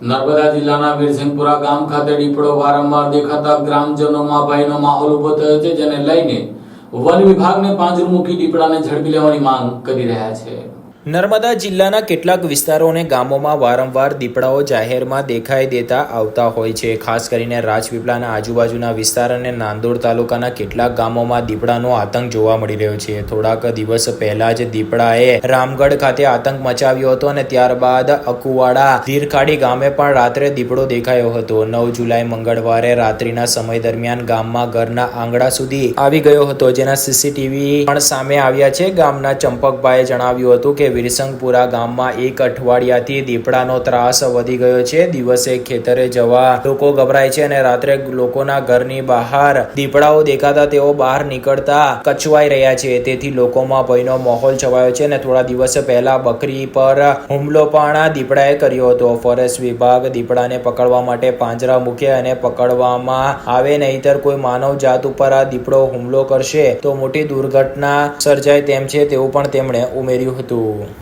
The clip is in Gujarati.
નર્મદા જિલ્લાના વીરસિંહપુરા ગામ ખાતે દીપડો વારંવાર દેખાતા ગ્રામજનોમાં ભયનો માહોલ ઊભો થયો છે, જેને લઈને વન વિભાગને પાંજરું મૂકી દીપડાને ઝડપી લેવાની માંગ કરી રહ્યા છે. નર્મદા જિલ્લાના કેટલાક વિસ્તારો અને ગામોમાં વારંવાર દીપડાઓ જાહેરમાં દેખાઈ દેતા આવતા હોય છે. ખાસ કરીને રાજપીપળાના આજુબાજુના વિસ્તાર અને નાંદોડ તાલુકાના કેટલાક ગામોમાં દીપડાનો આતંક જોવા મળી રહ્યો છે. થોડાક દિવસ પહેલા જ દીપડાએ રામગઢ ખાતે આતંક મચાવ્યો હતો અને ત્યારબાદ અકુવાડા ધીરખાડી ગામે પણ રાત્રે દીપડો દેખાયો હતો. નવ જુલાઈ મંગળવારે રાત્રિના સમય દરમિયાન ગામમાં ઘરના આંગણા સુધી આવી ગયો હતો. જેના સીસીટીવી પણ સામે આવ્યા છે. ગામના ચંપકભાઈએ જણાવ્યું હતું કે વિરસંગપુરા ગામમાં એક અઠવાડિયાથી દીપડાનો ત્રાસ વધી ગયો છે. દિવસે ખેતરે જવા લોકો ગભરાય છે અને રાત્રે લોકોના ઘરની બહાર દીપડાઓ દેખાતા તેઓ બહાર નીકળતા કચવાઈ રહ્યા છે. તેથી લોકોમાં ભયનો માહોલ છવાયો છે અને થોડા દિવસ પહેલા બકરી પર હુમલો પણ દીપડાએ કર્યો હતો. ફોરેસ્ટ વિભાગ દીપડાને પકડવા માટે પાંજરા મૂકે અને પકડવામાં આવે નહીતર કોઈ માનવ જાત ઉપર આ દીપડો હુમલો કરશે તો મોટી દુર્ઘટના સર્જાય તેમ છે તેવું પણ તેમણે ઉમેર્યું હતું.